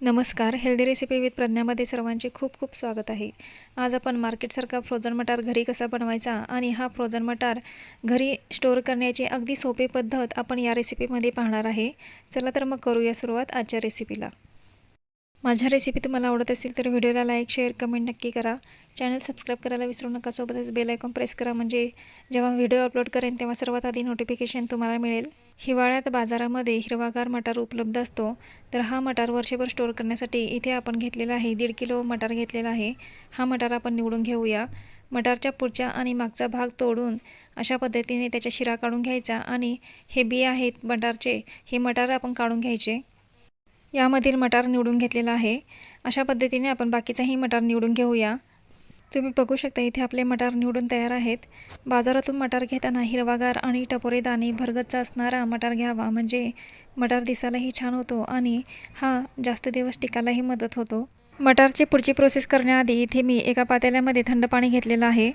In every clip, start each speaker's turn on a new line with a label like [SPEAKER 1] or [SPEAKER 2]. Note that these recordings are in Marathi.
[SPEAKER 1] नमस्कार हेल्दी रेसिपी विथ प्रज्ञामध्ये सर्वांचे खूप खूप स्वागत आहे. आज आपण मार्केटसारखा फ्रोझन मटार घरी कसा बनवायचा आणि हा फ्रोझन मटार घरी स्टोअर करण्याची अगदी सोपी पद्धत आपण या रेसिपीमध्ये पाहणार आहे. चला तर मग करूया सुरुवात आजच्या रेसिपीला माझ्या रेसिपी तुम्हाला आवडत असेल तर व्हिडिओला लाईक शेअर कमेंट नक्की करा. चॅनल सबस्क्राईब करायला विसरू नका. सोबतच बेल आयकॉन प्रेस करा. म्हणजे जेव्हा व्हिडिओ अपलोड करेन तेव्हा सर्वात आधी नोटिफिकेशन तुम्हाला मिळेल. हिवाळ्यात बाजारामध्ये हिरवागार मटार उपलब्ध असतो. तर हा मटार वर्षभर स्टोअर करण्यासाठी इथे आपण घेतलेला आहे. दीड किलो मटार घेतलेला आहे. हा मटार आपण निवडून घेऊया. मटारच्या पुढच्या आणि मागचा भाग तोडून अशा पद्धतीने त्याच्या शिरा काढून घ्यायचा. आणि हे बी आहेत मटारचे. हे मटार आपण काढून घ्यायचे. यामधील मटार निवडून घेतलेला आहे. अशा पद्धतीने आपण बाकीचाही मटार निवडून घेऊया. तुम्ही बघू शकता इथे आपले मटार निवडून तयार आहेत. बाजारातून मटार घेताना हिरवागार आणि टपोरे दाणे भरगतचा असणारा मटार घ्यावा. म्हणजे मटार दिसायलाही छान होतो आणि हा जास्त दिवस टिकायलाही मदत होतो. मटारची पुढची प्रोसेस करण्याआधी इथे मी एका पातेल्यामध्ये थंड पाणी घेतलेलं आहे.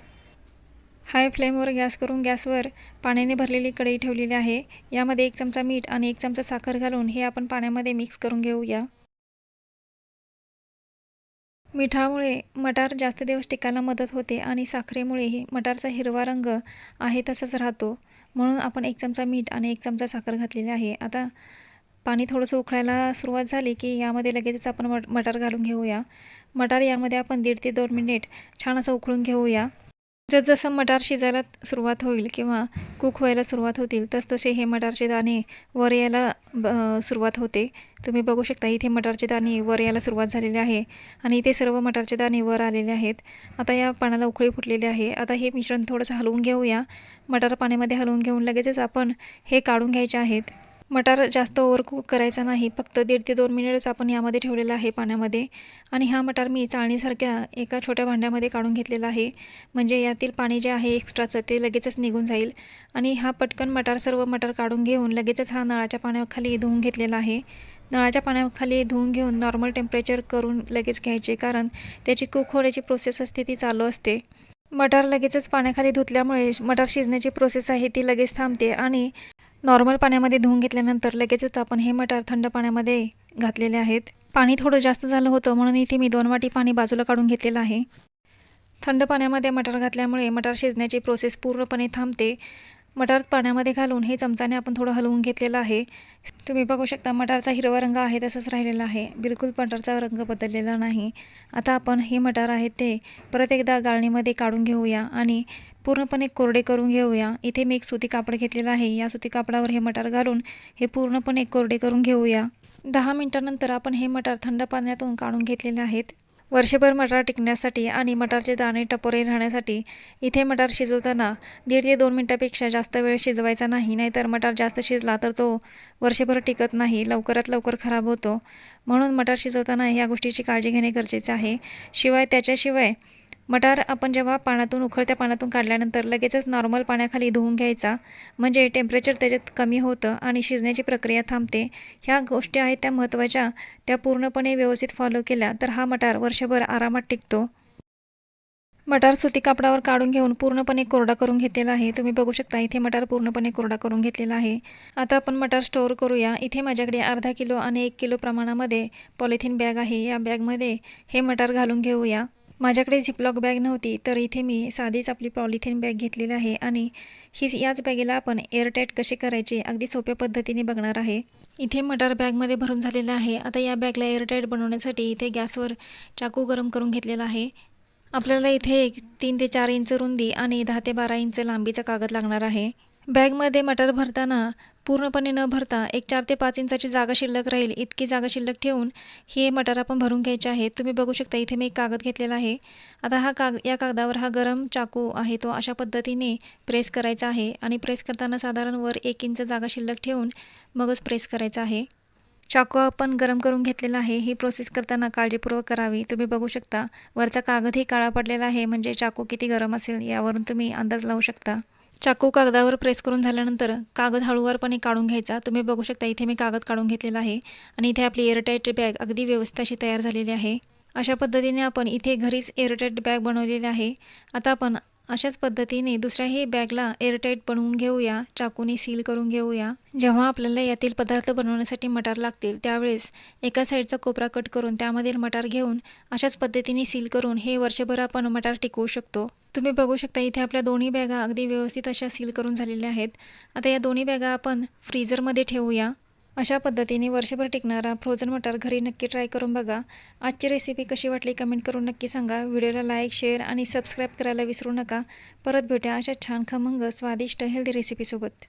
[SPEAKER 1] हाय फ्लेमवर गॅस करून गॅसवर पाण्याने भरलेली कढई ठेवलेली आहे. यामध्ये एक चमचा मीठ आणि एक चमचा साखर घालून हे आपण पाण्यामध्ये मिक्स करून घेऊया. मिठामुळे मटार जास्त दिवस टिकायला मदत होते आणि साखरेमुळेही मटारचा हिरवा रंग आहे तसाच राहतो. म्हणून आपण एक चमचा मीठ आणि एक चमचा साखर घातलेली आहे. आता पाणी थोडंसं उकळायला सुरुवात झाली की यामध्ये लगेचच आपण मट मटार घालून घेऊया. मटार यामध्ये आपण दीड ते दोन मिनिट छान असं उकळून घेऊया. जसजसं मटार शिजायला सुरुवात होईल किंवा कुक व्हायला सुरुवात होतील तसतसे हे मटारचे दाणे वर यायला ब सुरुवात होते. तुम्ही बघू शकता इथे मटारचे दाणे वर यायला सुरुवात झालेली आहे आणि इथे सर्व मटारचे दाणे वर आलेले आहेत. आता या पाण्याला उकळी फुटलेली आहे. आता हे मिश्रण थोडंसं हलवून घेऊया. मटार पाण्यामध्ये हलवून घेऊन लगेचच आपण हे काढून घ्यायचे आहेत. मटार जास्त ओव्हरकुक करायचा नाही. फक्त दीड ते दोन मिनिटच आपण यामध्ये ठेवलेला आहे पाण्यामध्ये. आणि हा मटार मी चाळणीसारख्या एका छोट्या भांड्यामध्ये काढून घेतलेला आहे. म्हणजे यातील पाणी जे आहे एक्स्ट्राचं ते लगेचच निघून जाईल. आणि हा पटकन मटार सर्व मटार काढून घेऊन लगेचच हा नळाच्या पाण्याखाली धुवून घेतलेला आहे. नळाच्या पाण्याखाली धुवून घेऊन नॉर्मल टेम्परेचर करून लगेच घ्यायचे कारण त्याची कुक होण्याची प्रोसेस असते ती चालू असते. मटार लगेचच पाण्याखाली धुतल्यामुळे मटार शिजण्याची प्रोसेस आहे ती लगेच थांबते. आणि नॉर्मल पाण्यामध्ये धुवून घेतल्यानंतर लगेचच आपण हे मटार थंड पाण्यामध्ये घातलेले आहेत. पाणी थोडं जास्त झालं होतं म्हणून इथे मी दोन वाटी पाणी बाजूला काढून घेतलेलं आहे. थंड पाण्यामध्ये मटार घातल्यामुळे मटार शिजण्याची प्रोसेस पूर्णपणे थांबते. मटार पाण्यामध्ये घालून हे चमचाने आपण थोडं हलवून घेतलेलं आहे. तुम्ही बघू शकता मटारचा हिरवा रंग आहे तसंच राहिलेला आहे. बिलकुल मटारचा रंग बदललेला नाही. आता आपण हे मटार आहेत ते परत एकदा गाळणीमध्ये काढून घेऊया आणि पूर्णपणे कोरडे करून घेऊया. इथे मी एक सुती कापड घेतलेलं आहे. या सुती कापडावर हे मटार घालून हे पूर्णपणे कोरडे करून घेऊया. दहा मिनटानंतर आपण हे मटार थंड पाण्यातून काढून घेतलेले आहेत. वर्षभर मटार टिकण्यासाठी आणि मटारचे दाणे टपोरे राहण्यासाठी इथे मटार शिजवताना दीड ते दोन मिनटापेक्षा जास्त वेळ शिजवायचा नाही नाहीतर मटार जास्त शिजला तर तो वर्षभर टिकत नाही लवकरात लवकर खराब होतो. म्हणून मटार शिजवताना या गोष्टीची काळजी घेणे गरजेचे आहे. शिवाय त्याच्याशिवाय मटार आपण जेव्हा पाण्यातून उखळत्या पाण्यातून काढल्यानंतर लगेचच नॉर्मल पाण्याखाली धुवून घ्यायचा. म्हणजे टेम्परेचर त्याच्यात कमी होतं आणि शिजण्याची प्रक्रिया थांबते. ह्या गोष्टी आहेत त्या महत्त्वाच्या. त्या पूर्णपणे व्यवस्थित फॉलो केल्या तर हा मटार वर्षभर आरामात टिकतो. मटार सुती कापडावर काढून घेऊन पूर्णपणे कोरडा करून घेतलेला आहे. तुम्ही बघू शकता इथे मटार पूर्णपणे कोरडा करून घेतलेला आहे. आता आपण मटार स्टोअर करूया. इथे माझ्याकडे अर्धा किलो आणि एक किलो प्रमाणामध्ये पॉलिथिन बॅग आहे. या बॅगमध्ये हे मटार घालून घेऊया. माझ्याकडे झिपलॉक बॅग नव्हती तर इथे मी साधीच आपली पॉलिथिन बॅग घेतलेली आहे आणि ही याच बॅगेला आपण एअरटाईट कसे करायचे अगदी सोप्या पद्धतीने बघणार आहे. इथे मटार बॅगमध्ये भरून झालेलं आहे. आता या बॅगला एअरटाईट बनवण्यासाठी इथे गॅसवर चाकू गरम करून घेतलेला आहे. आपल्याला इथे एक तीन ते चार इंच रुंदी आणि दहा ते बारा इंच लांबीचा कागद लागणार आहे. बॅगमध्ये मटार भरताना पूर्णपणे न भरता एक चार ते पाच इंचाची जागा शिल्लक राहील इतकी जागा शिल्लक ठेवून हे मटार आपण भरून घ्यायचे आहेत. तुम्ही बघू शकता इथे मी एक कागद घेतलेला आहे. आता हा काग या कागदावर हा गरम चाकू आहे तो अशा पद्धतीने प्रेस करायचा आहे आणि प्रेस करताना साधारण वर एक इंच जागा शिल्लक ठेवून मगच प्रेस करायचा आहे. चाकू आपण गरम करून घेतलेला आहे ही प्रोसेस करताना काळजीपूर्वक करावी. तुम्ही बघू शकता वरचा कागदही काळा पडलेला आहे म्हणजे चाकू किती गरम असेल यावरून तुम्ही अंदाज लावू शकता. चाकू कागदावर प्रेस करून झाल्यानंतर कागद हळूवारपणे काढून घ्यायचा. तुम्ही बघू शकता इथे मी कागद काढून घेतलेला आहे आणि इथे आपली एअरटाईट बॅग अगदी व्यवस्थित अशी तयार झालेली आहे. अशा पद्धतीने आपण इथे घरीच एअरटाईट बॅग बनवलेली आहे. आता आपण अशाच पद्धतीने दुसऱ्याही बॅगला एअरटाईट बनवून घेऊया चाकूने सील करून घेऊया. जेव्हा आपल्याला यातील पदार्थ बनवण्यासाठी मटार लागतील त्यावेळेस एका साईडचा कोपरा कट करून त्यामधील मटार घेऊन अशाच पद्धतीने सील करून हे वर्षभर आपण मटार टिकवू शकतो. तुम्ही बघू शकता इथे आपल्या दोन्ही बॅगा अगदी व्यवस्थित अशा सील करून झालेल्या आहेत. आता या दोन्ही बॅगा आपण फ्रीझरमध्ये ठेवूया. अशा पद्धतीने वर्षभर टिकणारा फ्रोझन मटार घरी नक्की ट्राय करून बघा. आजची रेसिपी कशी वाटली कमेंट करून नक्की सांगा. व्हिडिओला लाईक शेअर आणि सबस्क्राईब करायला विसरू नका. परत भेटा अशा छान खमंग स्वादिष्ट हेल्दी रेसिपीसोबत